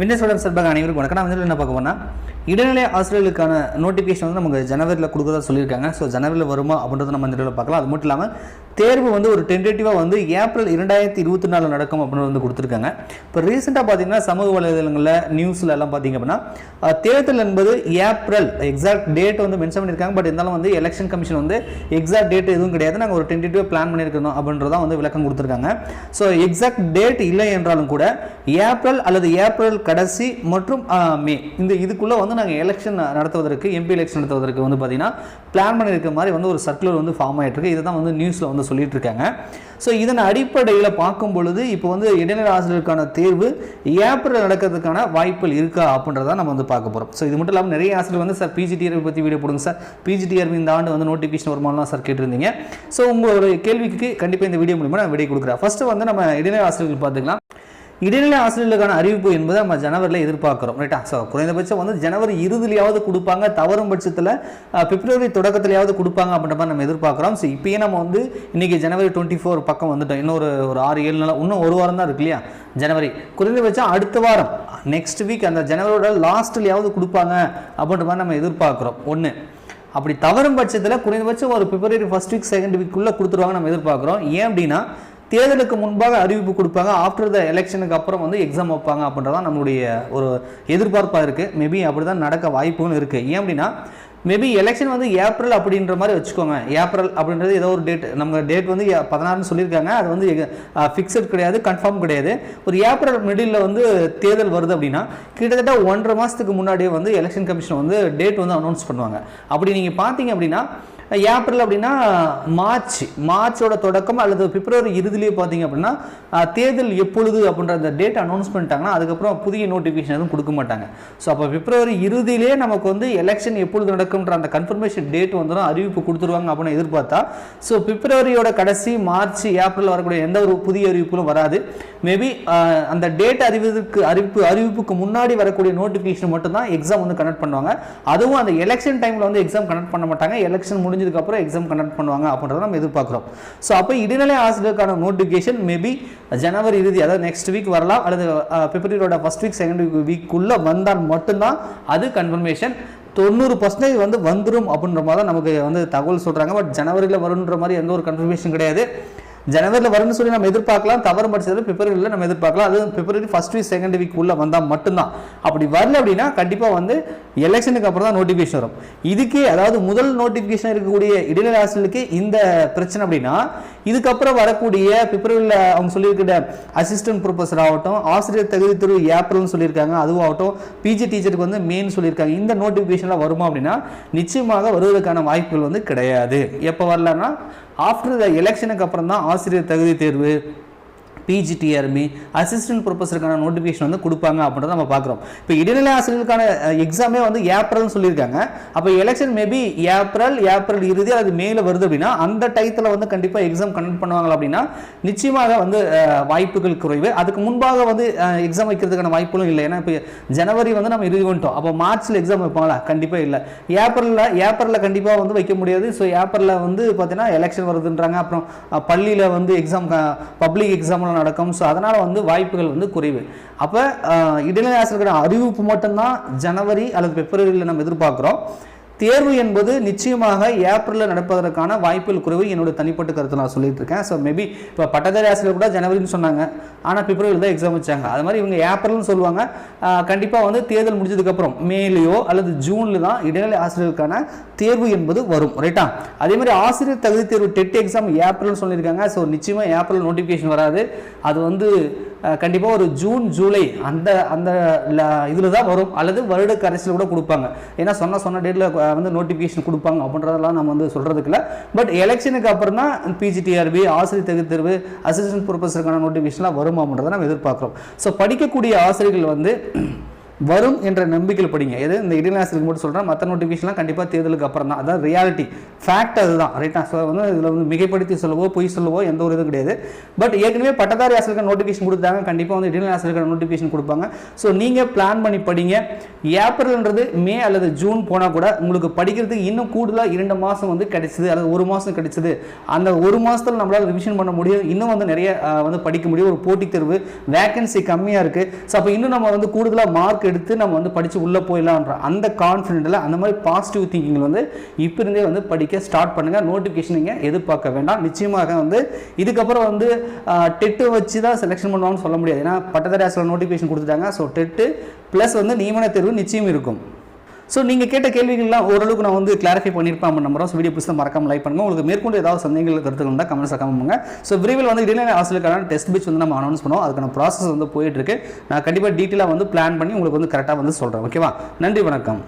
விண்ணேஸ்வரன் சார்பாக அனைவருக்கும் வணக்கம். நான் வந்து என்ன பார்க்க போனால் இடைநிலை ஆசிரியர்களுக்கான நோட்டிஃபிகேஷன் வந்து நமக்கு ஜனவரியில் கொடுக்குறதா சொல்லியிருக்காங்க. ஸோ ஜனவரியில் வருமா அப்படின்றத நம்ம இந்த பார்க்கலாம். அது மட்டும் இல்லாமல் தேர்வு வந்து ஒரு டென்டேட்டிவாக வந்து ஏப்ரல் இரண்டாயிரத்தி இருபத்தி நாலு நடக்கும் அப்படின்னு வந்து கொடுத்துருக்காங்க. இப்போ ரீசெண்டாக பார்த்தீங்கன்னா சமூக வலைதளங்களில் நியூஸில் எல்லாம் பார்த்தீங்க அப்படின்னா தேர்தல் என்பது ஏப்ரல் எக்ஸாக்ட் டேட் வந்து மென்ஷன் பண்ணியிருக்காங்க. பட் இருந்தாலும் வந்து எலெக்ஷன் கமிஷன் வந்து எக்ஸாக்ட் டேட் எதுவும் கிடையாது. நாங்கள் ஒரு டென்டேட்டிவாக பிளான் பண்ணியிருக்கணும் அப்படின்றதான் வந்து விளக்கம் கொடுத்துருக்காங்க. ஸோ எக்ஸாக்ட் டேட் இல்லை என்றாலும் கூட ஏப்ரல் அல்லது ஏப்ரல் கடைசி மற்றும் மே. இந்த இதுக்குள்ளே வந்து நாங்கள் எலெக்ஷன் நடத்துவதற்கு எம்பி எலெக்ஷன் நடத்துவதற்கு வந்து பார்த்திங்கன்னா பிளான் பண்ணியிருக்க மாதிரி வந்து ஒரு சர்க்குலர் வந்து ஃபார்ம் ஆகிட்டுருக்கு இதை இதுதான் வந்து நியூஸில் வந்து சொல்லிட்டு இருக்காங்க ஸோ இதன் அடிப்படையில் பார்க்கும் பொழுது இப்போ வந்து இடைநிலை ஆசிரியருக்கான தேர்வு ஏப்ரல் நடக்கிறதுக்கான வாய்ப்புகள் இருக்கா அப்படின்றத நம்ம வந்து பார்க்க போகிறோம் ஸோ இது மட்டும் இல்லாமல் நிறைய ஆசிரியர் வந்து சார் பிஜிடிஆர்பி பற்றி வீடியோ போடுங்க சார். பிஜிடிஆர்பி இந்த ஆண்டு வந்து நோட்டிஃபிகேஷன் வருமானலாம் சார் கேட்டிருந்தீங்க. ஸோ உங்களோட கேள்விக்கு கண்டிப்பாக இந்த வீடியோ மூலிமா நான் விடை கொடுக்குறேன். ஃபஸ்ட்டு வந்து நம்ம இடைநிலை ஆசிரியர்கள் பார்த்துக்கலாம். இடைநிலை ஆசிரியர்களுக்கான அறிவிப்பு என்பதை நம்ம ஜனவரியில் எதிர்பார்க்குறோம் ரைட்டா ஸோ குறைந்தபட்சம் வந்து ஜனவரி இறுதியிலையாவது கொடுப்பாங்க தவறும் பட்சத்தில் பிப்ரவரி தொடக்கத்திலையாவது கொடுப்பாங்க அப்படின்ற மாதிரி நம்ம எதிர்பார்க்குறோம். ஸோ இப்போயே நம்ம வந்து இன்றைக்கி ஜனவரி டுவெண்ட்டி ஃபோர் பக்கம் வந்துட்டோம். இன்னொரு ஒரு ஒரு ஆறு ஏழு நாள் இன்னும் ஒரு வாரம் தான் இருக்கு இல்லையா? ஜனவரி. குறைந்தபட்சம் அடுத்த வாரம் நெக்ஸ்ட் வீக் அந்த ஜனவரியோட லாஸ்ட்லையாவது கொடுப்பாங்க அப்படின்ற மாதிரி நம்ம எதிர்பார்க்குறோம். ஒன்று அப்படி தவறும் பட்சத்தில் குறைந்தபட்சம் ஒரு பிப்ரவரி ஃபர்ஸ்ட் வீக் செகண்ட் வீக்குள்ளே கொடுத்துருவாங்க நம்ம எதிர்பார்க்குறோம். ஏன் அப்படின்னா தேர்தலுக்கு முன்பாக அறிவிப்பு கொடுப்பாங்க. ஆஃப்டர் த எலெக்ஷனுக்கு அப்புறம் வந்து எக்ஸாம் வைப்பாங்க அப்படின்றதான் நம்மளுடைய ஒரு எதிர்பார்ப்பாக இருக்குது மேபி அப்படி தான் நடக்க வாய்ப்புன்னு இருக்குது ஏன் அப்படின்னா மேபி எலெக்ஷன் வந்து ஏப்ரல் அப்படின்ற மாதிரி வச்சுக்கோங்க. ஏப்ரல் அப்படின்றது ஏதோ ஒரு டேட் நம்ம டேட் வந்து பதினாறுன்னு சொல்லியிருக்காங்க. அது வந்து ஃபிக்ஸட் கிடையாது கன்ஃபார்ம் கிடையாது. ஒரு ஏப்ரல் மிடில் வந்து தேர்தல் வருது அப்படின்னா கிட்டத்தட்ட ஒன்றரை மாதத்துக்கு முன்னாடியே வந்து எலெக்ஷன் கமிஷன் வந்து டேட் வந்து அனௌன்ஸ் பண்ணுவாங்க. அப்படி நீங்கள் பார்த்தீங்க அப்படின்னா ஏப்ரல் அப்படின்னா மார்ச் மார்ச்சோட தொடக்கம் அல்லது பிப்ரவரி இறுதியிலேயே பார்த்தீங்க அப்படின்னா தேர்தல் எப்பொழுது அப்படின்ற அந்த டேட் அனௌன்ஸ் பண்ணிட்டாங்கன்னா அதுக்கப்புறம் புதிய நோட்டிஃபிகேஷன் எதுவும் கொடுக்க மாட்டாங்க. ஸோ அப்போ பிப்ரவரி இறுதியிலே நமக்கு வந்து எலெக்ஷன் எப்பொழுது நடக்கும்ன்ற அந்த கன்ஃபர்மேஷன் டேட் வந்துடும் அறிவிப்பு கொடுத்துருவாங்க அப்படின்னு எதிர்பார்த்தா. ஸோ பிப்ரவரியோட கடைசி மார்ச் ஏப்ரல் வரக்கூடிய எந்த ஒரு புதிய அறிவிப்புகளும் வராது. மேபி அந்த டேட் அறிவிப்புக்கு அறிவிப்பு அறிவிப்புக்கு முன்னாடி வரக்கூடிய நோட்டிஃபிகேஷன் மட்டும் தான் எக்ஸாம் வந்து கனெக்ட் பண்ணுவாங்க. அதுவும் அந்த எலெக்ஷன் டைமில் வந்து எக்ஸாம் கனெக்ட் பண்ண மாட்டாங்க. எலெக்ஷன் முடிஞ்ச முடிஞ்சதுக்கப்புறம் எக்ஸாம் கண்டக்ட் பண்ணுவாங்க அப்படின்றத நம்ம எதிர்பார்க்குறோம். ஸோ அப்போ இடைநிலை ஆசிரியருக்கான நோட்டிஃபிகேஷன் மேபி ஜனவரி இறுதி அதாவது நெக்ஸ்ட் வீக் வரலாம் அல்லது பிப்ரவரியோட ஃபர்ஸ்ட் வீக் செகண்ட் வீக் வீக்குள்ளே வந்தால் மட்டும்தான் அது கன்ஃபர்மேஷன் தொண்ணூறு பர்சன்டேஜ் வந்து வந்துடும் அப்படின்ற மாதிரி தான் நமக்கு வந்து தகவல் சொல்கிறாங்க பட் ஜனவரியில் வருன்ற மாதிரி எந்த ஒரு கன்ஃபர்மேஷன் கிடையாது. ஜனவரியில் வரும்னு சொல்லி நம்ம எதிர்பார்க்கலாம். தவறு படிச்சது பிப்ரவரியில் நம்ம எதிர்பார்க்கலாம். அது February first week second week உள்ள வந்தால் மட்டும்தான். அப்படி வரல அப்படின்னா கண்டிப்பாக வந்து எலெக்ஷனுக்கு அப்புறம் தான் நோட்டிஃபிகேஷன் வரும். இதுக்கே அதாவது முதல் நோட்டிஃபிகேஷன் இருக்கக்கூடிய இடைநிலை ஆசிரியர்களுக்கு இந்த பிரச்சனை அப்படின்னா இதுக்கப்புறம் வரக்கூடிய பிப்ரவரியில் அவங்க சொல்லியிருக்கிற அசிஸ்டன்ட் ப்ரொஃபஸர் ஆகட்டும் ஆசிரியர் தகுதி தேர்வு ஏப்ரல்னு சொல்லியிருக்காங்க அதுவும் ஆகட்டும் பிஜி டீச்சருக்கு வந்து மெயின் சொல்லியிருக்காங்க. இந்த நோட்டிஃபிகேஷன்லாம் வருமா அப்படின்னா நிச்சயமாக வருவதற்கான வாய்ப்புகள் வந்து கிடையாது. எப்போ வரலன்னா ஆஃப்டர் த எலெக்ஷனுக்கு அப்புறம் தான் ஆசிரியர் தகுதி தேர்வு. பிஜிடிஆர்பி அசிஸ்டன்ட் ப்ரொஃபஸருக்கான நோட்டிஃபிகேஷன் வந்து கொடுப்பாங்க அப்படின்றத நம்ம பார்க்குறோம். இப்போ இடைநிலை ஆசிரியர்களுக்கான எக்ஸாமே வந்து ஏப்ரல்னு சொல்லியிருக்காங்க. அப்போ எலெக்ஷன் மேபி ஏப்ரல் ஏப்ரல் இறுதி அது மேலே வருது அப்படின்னா அந்த டயத்தில் வந்து கண்டிப்பாக எக்ஸாம் கண்டக்ட் பண்ணுவாங்க அப்படின்னா நிச்சயமாக வந்து வாய்ப்புகள் குறைவு. அதுக்கு முன்பாக வந்து எக்ஸாம் வைக்கிறதுக்கான வாய்ப்புகளும் இல்லை. ஏன்னா இப்போ ஜனவரி வந்து நம்ம இறுதி வந்துட்டோம். அப்போ மார்ச்சில் எக்ஸாம் வைப்பாங்களா? கண்டிப்பாக இல்லை. ஏப்ரலில் ஏப்ரலில் கண்டிப்பாக வந்து வைக்க முடியாது. ஸோ ஏப்ரலில் வந்து பார்த்தீங்கன்னா எலெக்ஷன் வருதுன்றாங்க. அப்புறம் பள்ளியில் வந்து எக்ஸாம் பப்ளிக் எக்ஸாம் எக்ஸாம்லாம் நடக்கும் ஸோ அதனால் வந்து வாய்ப்புகள் வந்து குறைவு. அப்போ இடைநிலை ஆசிரியர்கள் அறிவிப்பு மட்டும்தான் ஜனவரி அல்லது பிப்ரவரியில் நம்ம எதிர்பார்க்குறோம். தேர்வு என்பது நிச்சயமாக ஏப்ரலில் நடப்பதற்கான வாய்ப்புகள் குறைவு. என்னோட தனிப்பட்ட கருத்தை நான் சொல்லிட்டு இருக்கேன். ஸோ மேபி இப்போ பட்டதாரி ஆசிரியர் கூட ஜனவரின்னு சொன்னாங்க. ஆனால் பிப்ரவரியில் தான் எக்ஸாம் வச்சாங்க. அது மாதிரி இவங்க ஏப்ரல்னு சொல்லுவாங்க. கண்டிப்பாக வந்து தேர்தல் முடிஞ்சதுக்கப்புறம் மேலேயோ அல்லது ஜூனில் தான் இடைநிலை ஆசிரியருக்கான தேர்வு என்பது வரும். ரைட்டா அதே மாதிரி ஆசிரியர் தகுதி தேர்வு டெட் எக்ஸாம் ஏப்ரல்னு சொல்லியிருக்காங்க. ஸோ நிச்சயமாக ஏப்ரல் நோட்டிஃபிகேஷன் வராது. அது வந்து கண்டிப்பாக ஒரு ஜூன் ஜூலை அந்த அந்த இதில் தான் வரும். அல்லது வருட கடைசியில் கூட கொடுப்பாங்க. ஏன்னா சொன்ன சொன்ன டேட்டில் வந்து நோட்டிஃபிகேஷன் கொடுப்பாங்க அப்படின்றதெல்லாம் நம்ம வந்து சொல்கிறதுக்கு இல்லை. பட் எலெக்ஷனுக்கு அப்புறம் தான் பிஜிடிஆர்பி ஆசிரியர் தகுதி தேர்வு அசிஸ்டன்ட் ப்ரொஃபஸருக்கான நோட்டிஃபிகேஷன்லாம் வருமா அப்படின்றத நம்ம எதிர்பார்க்குறோம். ஸோ படிக்கக்கூடிய ஆசிரியர்கள் வந்து வரும் என்ற நம்பிக்கையில் படிங்க. எது? இந்த இடைநிலை மட்டும் சொல்கிறேன் மற்ற நோட்டிஃபிகேஷன்லாம் கண்டிப்பாக தேர்தலுக்கு அப்புறம் தான் அதான் ரியாலிட்டி ஃபேக்ட் அதுதான். ரைட்டா ஸோ வந்து இதில் வந்து மிகைப்படுத்தி சொல்லவோ பொய் சொல்லவோ எந்த ஒரு இதுவும் கிடையாது. பட் ஏற்கனவே பட்டதாரி ஆசிரியர்கள் நோட்டிஃபிகேஷன் கொடுத்தாங்க. கண்டிப்பாக வந்து இடைநிலை ஆசிரியர்கள் நோட்டிஃபிகேஷன் கொடுப்பாங்க. ஸோ நீங்கள் பிளான் பண்ணி படிங்க. ஏப்ரல்ன்றது மே அல்லது ஜூன் போனால் கூட உங்களுக்கு படிக்கிறதுக்கு இன்னும் கூடுதலாக இரண்டு மாதம் வந்து கிடைச்சிது. அல்லது ஒரு மாதம் கிடைச்சிது. அந்த ஒரு மாதத்தில் நம்மளால் ரிவிஷன் பண்ண முடியும். இன்னும் வந்து நிறைய வந்து படிக்க முடியும். ஒரு போட்டித் தேர்வு வேகன்சி கம்மியாக இருக்குது ஸோ அப்போ இன்னும் நம்ம வந்து கூடுதலாக மார்க் எடுத்து நம்ம வந்து படித்து உள்ளே போயிடலான்ற அந்த கான்ஃபிடென்ட்டில் அந்த மாதிரி பாசிட்டிவ் திங்கிங்கில் வந்து இப்போ இருந்தே வந்து படிக்க ஸ்டார்ட் பண்ணுங்கள் நோட்டிஃபிகேஷன் நீங்கள் எதிர்பார்க்க வேண்டாம். நிச்சயமாக வந்து இதுக்கப்புறம் வந்து டெட்டு வச்சு தான் செலெக்ஷன் பண்ணுவாங்கன்னு சொல்ல முடியாது. ஏன்னா பட்டதாரி ஆசிரியர் நோட்டிஃபிகேஷன் கொடுத்துட்டாங்க. ஸோ டெட்டு ப்ளஸ் வந்து நியமன தேர்வு நிச்சயம் இருக்கும். ஸோ நீங்கள் கேட்ட கேள்விகள்லாம் ஓரளவுக்கு நான் வந்து கிளாரிஃபை பண்ணியிருப்பேன் நம்ம நம்புறோம். ஸோ வீடியோ பிடிச்சா மறக்காம லைக் பண்ணுங்க. உங்களுக்கு மேற்கொண்டு ஏதாவது சந்தேகங்கள் கருத்துக்கள் இருந்தால் கமெண்ட்ஸ் பண்ணுங்க. ஸோ விரைவில் வந்து இடைநிலை ஆசிரியருக்கான டெஸ்ட் பிச் வந்து நம்ம அனௌன்ஸ் பண்ணுவோம். அதுக்கான ப்ராசஸ் வந்து போயிட்டு இருக்கு. நான் கண்டிப்பாக டீட்டெயிலாக வந்து பிளான் பண்ணி உங்களுக்கு வந்து கரெக்டாக வந்து சொல்கிறேன் ஓகேவா நன்றி வணக்கம்.